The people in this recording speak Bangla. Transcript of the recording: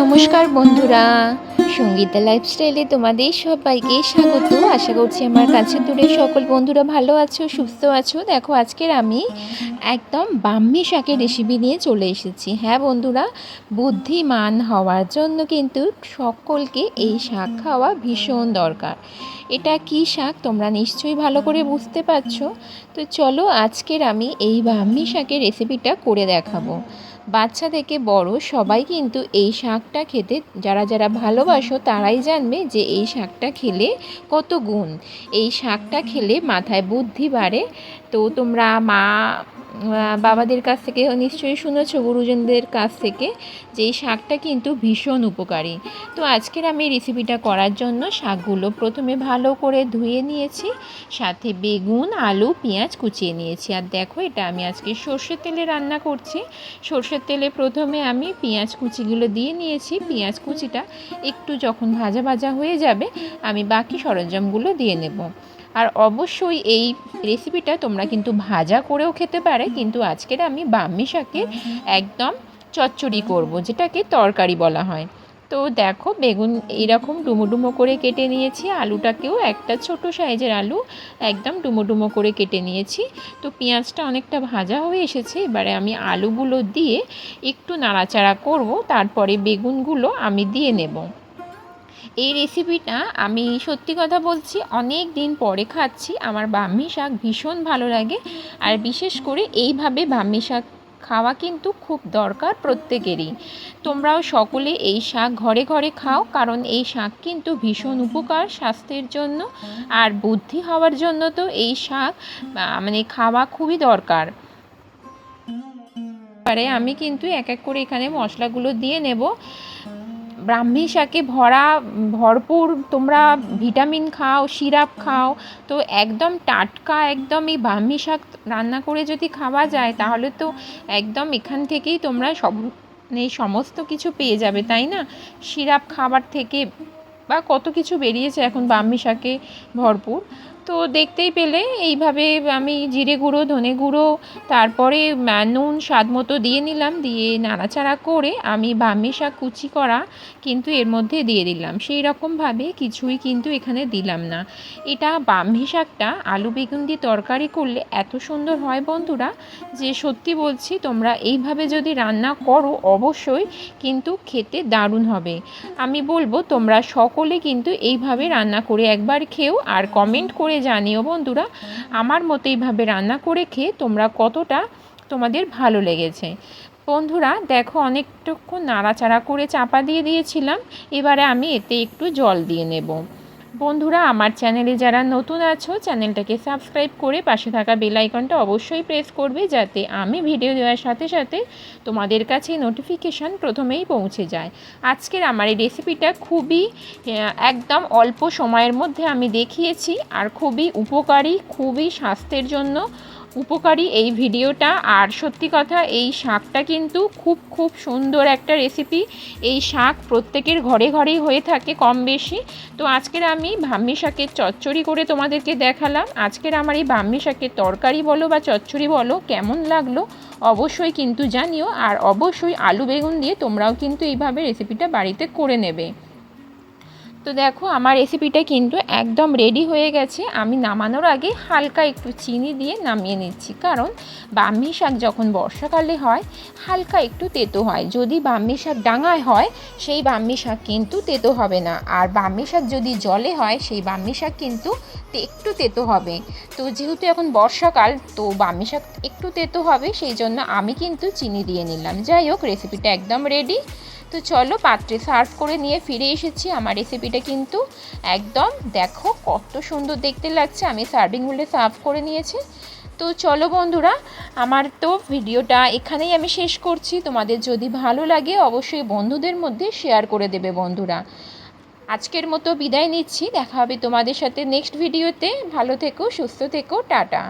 নমস্কার বন্ধুরা। সঙ্গীতা লাইফস্টাইলে তোমাদের সবাইকে স্বাগত। আশা করছি আমার কাছে দূরে সকল বন্ধুরা ভালো আছো, সুস্থ আছো। দেখো, আজকের আমি একদম বাম্মি শাকের রেসিপি নিয়ে চলে এসেছি। হ্যাঁ বন্ধুরা, বুদ্ধিমান হওয়ার জন্য কিন্তু সকলকে এই শাক খাওয়া ভীষণ দরকার। এটা কি শাক তোমরা নিশ্চয়ই ভালো করে বুঝতে পারছ। তো চলো, আজকের আমি এই বাম্মি শাকের রেসিপিটা করে দেখাবো। বাচ্চা থেকে বড় সবাই কিন্তু এই শাকটা খেতে, যারা যারা ভালোবাসো তারাই জানবে যে এই শাকটা খেলে কত গুণ। এই শাকটা খেলে মাথায় বুদ্ধি বাড়ে। তো তোমরা মা বাবাদের কাছ থেকে নিশ্চয়ই শুনেছো, গুরুজনদের কাছ থেকে, যে এই শাকটা কিন্তু ভীষণ উপকারী। তো আজকের আমি রেসিপিটা করার জন্য শাকগুলো প্রথমে ভালো করে ধুয়ে নিয়েছি, সাথে বেগুন, আলু, পেঁয়াজ কুচিয়ে নিয়েছি। আর দেখো এটা আমি আজকে সর্ষের তেলে রান্না করছি। সর্ষের তেলে প্রথমে আমি পেঁয়াজ কুচিগুলো দিয়ে নিয়েছি। পেঁয়াজ কুচিটা একটু যখন ভাজা ভাজা হয়ে যাবে, আমি বাকি সরঞ্জামগুলো দিয়ে নেব। আর অবশ্যই এই রেসিপিটা তোমরা কিন্তু ভাজা করেও খেতে পারে, কিন্তু আজকের আমি বাম্মি একদম চচ্চড়ি করব, যেটাকে তরকারি বলা হয়। তো দেখো, বেগুন এরকম ডুমো করে কেটে নিয়েছি। আলুটাকেও একটা ছোট সাইজের আলু একদম ডুমো করে কেটে নিয়েছি। তো পেঁয়াজটা অনেকটা ভাজা হয়ে এসেছে। এবারে আমি আলুগুলো দিয়ে একটু নাড়াচাড়া করব। তারপরে বেগুনগুলো আমি দিয়ে নেব। এই রেসিপিটা আমি সত্যি কথা বলছি, অনেক দিন পরে খাচ্ছি। আমার বাম্মি শাক ভীষণ ভালো লাগে। আর বিশেষ করে এইভাবে বাম্মি শাক খাওয়া কিন্তু খুব দরকার প্রত্যেকেরই। তোমরাও সকলে এই শাক ঘরে ঘরে খাও, কারণ এই শাক কিন্তু ভীষণ উপকার স্বাস্থ্যের জন্য আর বুদ্ধি হওয়ার জন্য তো এই শাক মানে খাওয়া খুবই দরকার। আমি কিন্তু এক এক করে এখানে মশলাগুলো দিয়ে নেব। ব্রাহ্মী শাকে ভরা, ভরপুর, তোমরা ভিটামিন খাও, সিরাপ খাও, তো একদম টাটকা একদম এই ব্রাহ্মী শাক রান্না করে যদি খাওয়া যায়, তাহলে তো একদম এখান থেকেই তোমরা সব মানে সমস্ত কিছু পেয়ে যাবে, তাই না? সিরাপ খাবার থেকে বা কত কিছু বেরিয়েছে এখন ব্রাহ্মী শাকে ভরপুর। তো দেখতেই পেলে, এইভাবে আমি জিরে গুঁড়ো, ধনে গুঁড়ো, তারপরে নুন, স্বাদ মতো দিয়ে নিলাম, দিয়ে নাড়াচাড়া করে আমি বামি শাক কুচি করা কিন্তু এর মধ্যে দিয়ে দিলাম। সেই রকমভাবে কিছুই কিন্তু এখানে দিলাম না। এটা বামি শাকটা আলু বেগুন দিয়ে তরকারি করলে এত সুন্দর হয় বন্ধুরা যে সত্যি বলছি, তোমরা এইভাবে যদি রান্না করো অবশ্যই কিন্তু খেতে দারুণ হবে। আমি বলব তোমরা সকলে কিন্তু এইভাবে রান্না করে একবার খেও আর কমেন্ট করে জানিও বন্ধুরা, আমার মতো এইভাবে রান্না করে খেয়ে তোমরা কতটা তোমাদের ভালো লেগেছে। বন্ধুরা, দেখো অনেকটুক্ষণ নাড়াচাড়া করে চাপা দিয়ে দিয়েছিলাম, এবারে আমি এতে একটু জল দিয়ে নেব। বন্ধুরা, আমার চ্যানেলে যারা নতুন আছো, চ্যানেলটাকে সাবস্ক্রাইব করে পাশে থাকা বেল আইকনটা অবশ্যই প্রেস করবে যাতে আমি ভিডিও দেওয়ার সাথে সাথে তোমাদের কাছে নোটিফিকেশান প্রথমেই পৌঁছে যায়। আজকের আমার এই রেসিপিটা খুবই একদম অল্প সময়ের মধ্যে আমি দেখিয়েছি আর খুবই উপকারী, খুবই স্বাস্থ্যের জন্য উপকারী এই ভিডিওটা। আর সত্যি কথা, এই শাকটা কিন্তু খুব খুব সুন্দর একটা রেসিপি এই শাক প্রত্যেকের ঘরে, ঘরেই হয়ে থাকে কম বেশি। তো আজকের আমি ভাম্মি শাকের চচ্চড়ি করে তোমাদেরকে দেখালাম। আজকের আমার এই ভাম্মি শাকের তরকারি বলো বা চচ্চড়ি বলো, কেমন লাগল অবশ্যই কিন্তু জানিও। আর অবশ্যই আলু বেগুন দিয়ে তোমরাও কিন্তু এইভাবে রেসিপিটা বাড়িতে করে নেবে। তো দেখো, আমার রেসিপিটা কিন্তু একদম রেডি হয়ে গেছে। আমি নামানোর আগে হালকা একটু চিনি দিয়ে নামিয়ে নিচ্ছি। কারণ বাম্মি শাক যখন বর্ষাকালে হয়, হালকা একটু তেতো হয়। যদি বাম্মি শাক ডাঙায় হয়, সেই বাম্মি শাক কিন্তু তেতো হবে না। আর বাম্মি শাক যদি জলে হয়, সেই বাম্মি শাক কিন্তু একটু তেতো হবে। তো যেহেতু এখন বর্ষাকাল, তো বাম্মি শাক একটু তেতো হবে, সেই জন্য আমি কিন্তু চিনি দিয়ে নিলাম। যাই হোক রেসিপিটা একদম রেডি তো চলো পাত্রে সার্ভ করে নিয়ে ফিরে এসেছি। আমার রেসিপিটা কিন্তু একদম দেখো কত সুন্দর দেখতে লাগছে। আমি সার্ভিং বলে সার্ভ করে নিয়েছি। তো চলো বন্ধুরা, আমার তো ভিডিওটা এখানেই আমি শেষ করছি। তোমাদের যদি ভালো লাগে অবশ্যই বন্ধুদের মধ্যে শেয়ার করে দেবে বন্ধুরা। আজকের মতো বিদায় নিচ্ছি। দেখা হবে তোমাদের সাথে নেক্সট ভিডিওতে ভালো থেকো, সুস্থ থেকো, টাটা।